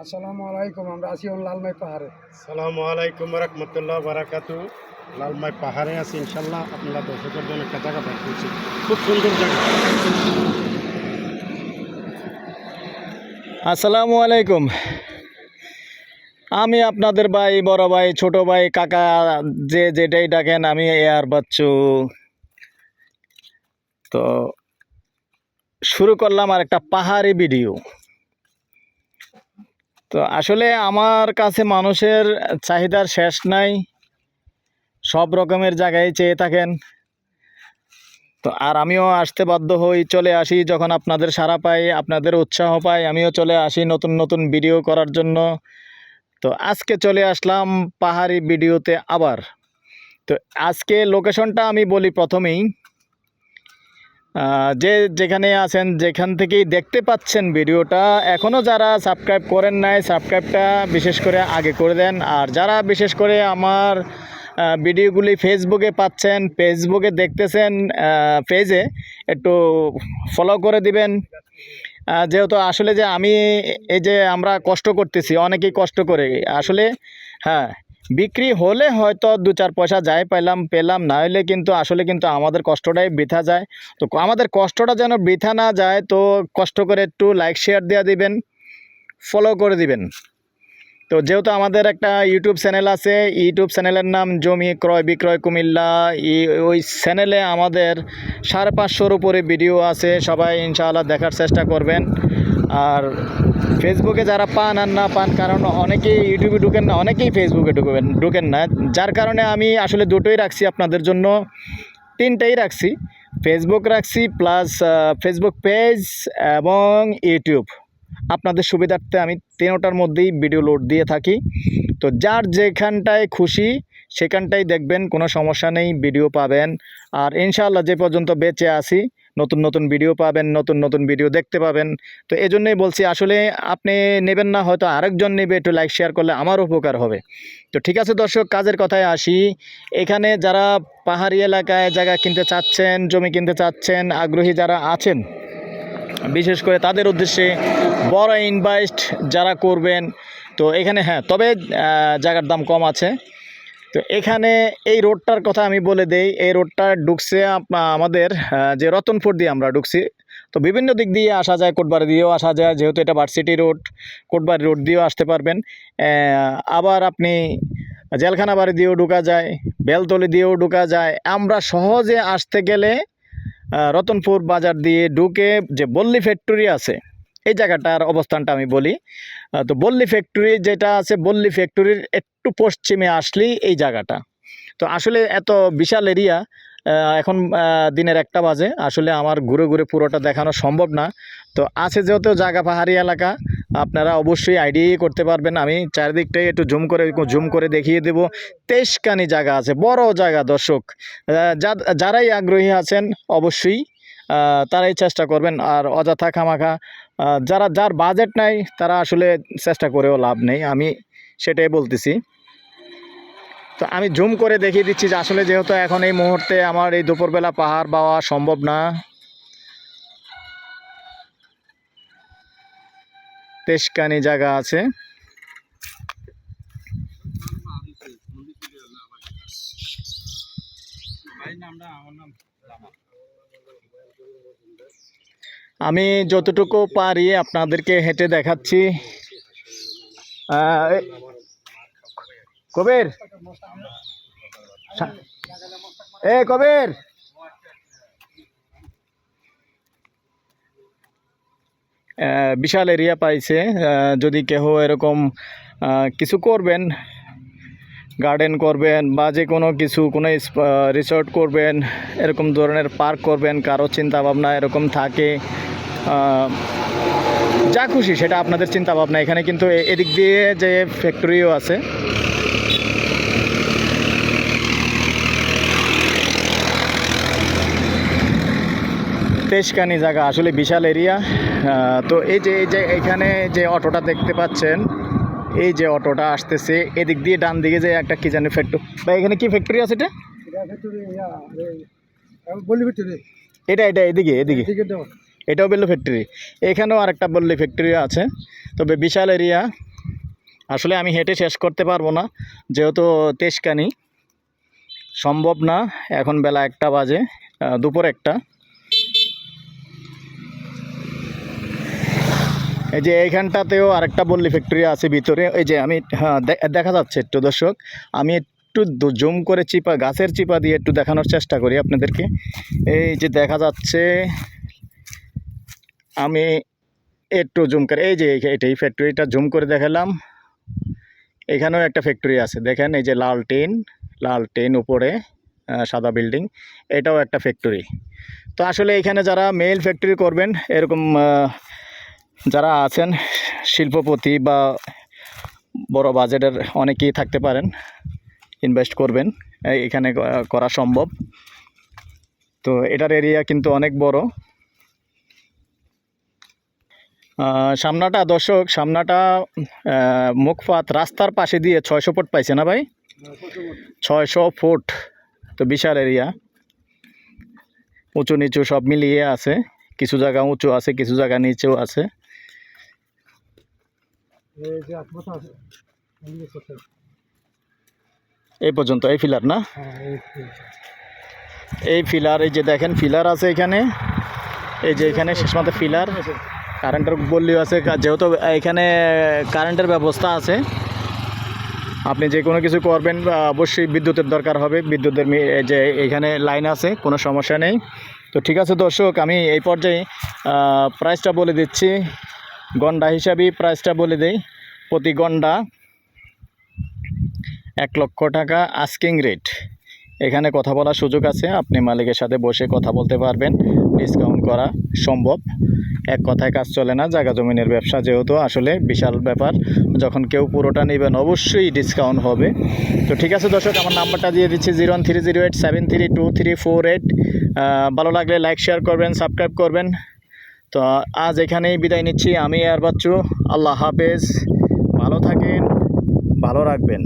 আসসালামু আলাইকুম আমরা আছি লালমাই পাহাড়ে। সালামু আলাইকুম রহমতুল্লাহ বারাকাতু। লালমাই পাহাড়ে আছি ইনশাল্লাহ আপনারা দর্শকের জন্য একটা জায়গা বের করছি। খুব সুন্দর জায়গা। আসসালামু আলাইকুম। আমি আপনাদের ভাই বড় ভাই ছোট ভাই কাকা যে যেটাই ডাকেন আমি এয়ার বাচ্চু। তো শুরু করলাম আর একটা পাহাড়ি ভিডিও। তো আসলে আমার কাছে মানুষের চাহিদার শেষ নাই। সব রকমের জায়গায় চেয়ে থাকেন। তো আর আমিও আসতে বাধ্য হই, চলে আসি যখন আপনাদের সাড়া পাই, আপনাদের উৎসাহ পাই, আমিও চলে আসি নতুন নতুন ভিডিও করার জন্য। তো আজকে চলে আসলাম পাহাড়ি ভিডিওতে আবার। তো আজকে লোকেশনটা আমি বলি প্রথমেই। যে যেখানে আছেন, যেখান থেকেই দেখতে পাচ্ছেন ভিডিওটা এখনও যারা সাবস্ক্রাইব করেন নাই, সাবস্ক্রাইবটা বিশেষ করে আগে করে দেন। আর যারা বিশেষ করে আমার ভিডিওগুলি ফেসবুকে পাচ্ছেন ফেসবুকে দেখতেছেন পেজে একটু ফলো করে দিবেন। যেহেতু আসলে যে আমি এই যে আমরা কষ্ট করতেছি, অনেকেই কষ্ট করে। আসলে হ্যাঁ বিক্রি হলে হয়তো দু চার পয়সা যাই পাইলাম, পেলাম, না হলে কিন্তু আসলে কিন্তু আমাদের কষ্টটাই বৃথা যায়। তো আমাদের কষ্টটা যেন বৃথা না যায়, তো কষ্ট করে একটু লাইক শেয়ার দেওয়া দিবেন ফলো করে দিবেন। তো যেহেতু আমাদের একটা ইউটিউব চ্যানেল আছে ইউটিউব চ্যানেলের নাম জমি ক্রয় বিক্রয় কুমিল্লা। ওই চ্যানেলে আমাদের সাড়ে পাঁচশোর উপরে ভিডিও আছে, সবাই ইনশাআল্লাহ দেখার চেষ্টা করবেন। আর ফেসবুকে যারা পান আর না পান, কারণ অনেকেই ইউটিউবে ঢুকেন না, অনেকেই ফেসবুকে ঢুকবেন, ঢুকেন না। যার কারণে আমি আসলে দুটোই রাখছি আপনাদের জন্য, তিনটেই রাখছি। ফেসবুক রাখছি প্লাস ফেসবুক পেজ এবং ইউটিউব আপনাদের সুবিধার্থে আমি তিনোটার মধ্যেই ভিডিও লোড দিয়ে থাকি। তো যার যেখানটায় খুশি, সেখানটাই দেখবেন, কোনো সমস্যা নেই ভিডিও পাবেন। আর ইনশাআল্লাহ যে পর্যন্ত বেঁচে আসি নতুন নতুন ভিডিও পাবেন, নতুন নতুন ভিডিও দেখতে পাবেন। তো এই জন্যই বলছি, আসলে আপনি নেবেন না, হয়তো আরেকজন নেবে, একটু লাইক শেয়ার করলে আমার উপকার হবে। তো ঠিক আছে দর্শক, কাজের কথায় আসি। এখানে যারা পাহাড়ি এলাকায় জায়গা কিনতে চাচ্ছেন, জমি কিনতে চাচ্ছেন, আগ্রহী যারা আছেন, বিশেষ করে তাদের উদ্দেশ্যে বড় ইনভেস্ট যারা করবেন, তো এখানে হ্যাঁ তবে জায়গার দাম কম আছে। তো এখানে এই রোডটার কথা আমি বলে দেই, এই রোডটা ঢুকছে আমাদের যে রতনপুর দিয়ে আমরা ঢুকছি। তো বিভিন্ন দিক দিয়ে আসা যায়, কোটবাড়ি দিয়েও আসা যায়, যেহেতু এটা ভার্সিটি রোড কোটবাড়ি রোড দিয়েও আসতে পারবেন। আবার আপনি জেলখানা বাড়ি দিয়েও ঢুকা যায়, বেলতলি দিয়েও ঢুকা যায়। আমরা সহজে আসতে গেলে রতনপুর বাজার দিয়ে ঢুকে যে বল্লি ফ্যাক্টরি আছে এই জায়গাটার অবস্থানটা আমি বলি। তো বল্লি ফ্যাক্টরি যেটা আছে, বল্লি ফ্যাক্টরির একটু পশ্চিমে আসলেই এই জায়গাটা। তো আসলে এত বিশাল এরিয়া এখন দিনের একটা বাজে। আসলে আমার ঘুরে ঘুরে পুরোটা দেখানো সম্ভব না। তো আছে যেহেতু জায়গা পাহাড়ি এলাকা, আপনারা অবশ্যই আইডিয়াই করতে পারবেন। আমি চারিদিকটাই একটু জুম করে জুম করে দেখিয়ে দেব। তেইশখানি জায়গা আছে, বড় জায়গা দর্শক। যারাই আগ্রহী আছেন, অবশ্যই তারাই চেষ্টা করবেন আর অযথা খামাখা যারা, যার বাজেট নাই, তারা আসলে চেষ্টা করেও লাভ নেই। আমি সেটাই বলতেছি। তো আমি জুম করে দেখিয়ে দিচ্ছি যে আসলে যেহেতু এখন এই মুহূর্তে আমার এই দুপুরবেলা পাহাড় পাওয়া সম্ভব না। তেজকানি জায়গা আছে। আমি যতটুকু পারি আপনাদেরকে হেঁটে দেখাচ্ছি। কবির। এ, কবির। বিশাল এরিয়া পাইছে। যদি কেহ এরকম কিছু করবেন, গার্ডেন করবেন বা যে কোনো কিছু, কোনো রিসর্ট করবেন, এরকম ধরনের পার্ক করবেন, কারও চিন্তা ভাবনা এরকম থাকে যা খুশি সেটা আপনাদের চিন্তা ভাবনা এখানে কিন্তু এদিক দিয়ে যে ফ্যাক্টরিও আছে। তেজকানি জায়গা আসলে বিশাল এরিয়া তো এই যে এই যে এখানে যে অটোটা দেখতে পাচ্ছেন এই যে অটোটা আসতেছে এদিক দিয়ে ডান দিকে যে একটা কি জানি ফ্যাক্টরি বা এখানে কি ফ্যাক্টরি আছে এটা? এটা এদিকে এদিকে। এটাও বেল্লো ফ্যাক্টরি এখানেও আরেকটা বললি ফ্যাক্টরি আছে। তবে বিশাল এরিয়া আসলে আমি হেঁটে শেষ করতে পারব না, যেহেতু তেজকানি সম্ভব না, এখন বেলা একটা বাজে দুপুর একটা। এই যে এইখানটাতেও আরেকটা বল্লি ফ্যাক্টরি আছে ভিতরে। এই যে আমি হ্যাঁ দেখা যাচ্ছে একটু, দর্শক। আমি একটু জুম করে চিপা, গাছের চিপা দিয়ে একটু দেখানোর চেষ্টা করি আপনাদেরকে। এই যে দেখা যাচ্ছে আমি একটু জুম করে, এই যে এই- এটা এই ফ্যাক্টরিটা জুম করে দেখালাম। এখানেও একটা ফ্যাক্টরি আছে, দেখেন এই যে লাল টিন লাল টিন উপরে সাদা বিল্ডিং এটাও একটা ফ্যাক্টরি তো আসলে এখানে যারা মেল ফ্যাক্টরি করবেন, এরকম যারা আছেন, শিল্পপতি বা বড় বাজেটের অনেকেই থাকতে পারেন ইনভেস্ট করবেন এখানে করা সম্ভব। তো এটার এরিয়া কিন্তু অনেক বড়। সামনাটা দর্শক, সামনাটা মুখপাত রাস্তার পাশে দিয়ে ছয়শো ফুট পাইছে না ভাই? ছয়শো ফুট, তো বিশাল এরিয়া উঁচু নিচু সব মিলিয়ে আছে। কিছু জায়গা উঁচু আছে, কিছু জায়গা নিচেও আছে। এই পর্যন্ত, এই ফিলার না? এই ফিলার এই যে দেখেন ফিলার আছে এখানে। এই যে এখানে শেষ মাত্র ফিলার কারেন্টের বললেও আছে যেহেতু এখানে কারেন্টের ব্যবস্থা আছে, আপনি যে কোনো কিছু করবেন অবশ্যই বিদ্যুতের দরকার হবে, বিদ্যুতের যে এখানে লাইন আছে, কোনো সমস্যা নেই। তো ঠিক আছে দর্শক, আমি এই পর্যায়ে প্রাইসটা বলে দিচ্ছি। গন্ডা হিসাবেই প্রাইসটা বলে দেই। প্রতি গন্ডা এক লক্ষ টাকা আস্কিং রেট এখানে কথা বলার সুযোগ আছে। আপনি মালিকের সাথে বসে কথা বলতে পারবেন। ডিসকাউন্ট করা সম্ভব। এক কথায় কাজ চলে না। জায়গা জমিনের ব্যবসা যেহেতু আসলে বিশাল ব্যাপার। যখন কেউ পুরোটা নেবেন, অবশ্যই ডিসকাউন্ট হবে। তো ঠিক আছে দর্শক, আমার নাম্বারটা দিয়ে দিচ্ছি zero three zero eight seven three two three four eight ভালো লাগলে লাইক শেয়ার করবেন সাবস্ক্রাইব করবেন। তো আজ এখানেই বিদায় নিচ্ছি। আমি আর বাচ্চু আল্লাহ হাফেজ। ভালো থাকেন। ভালো রাখবেন।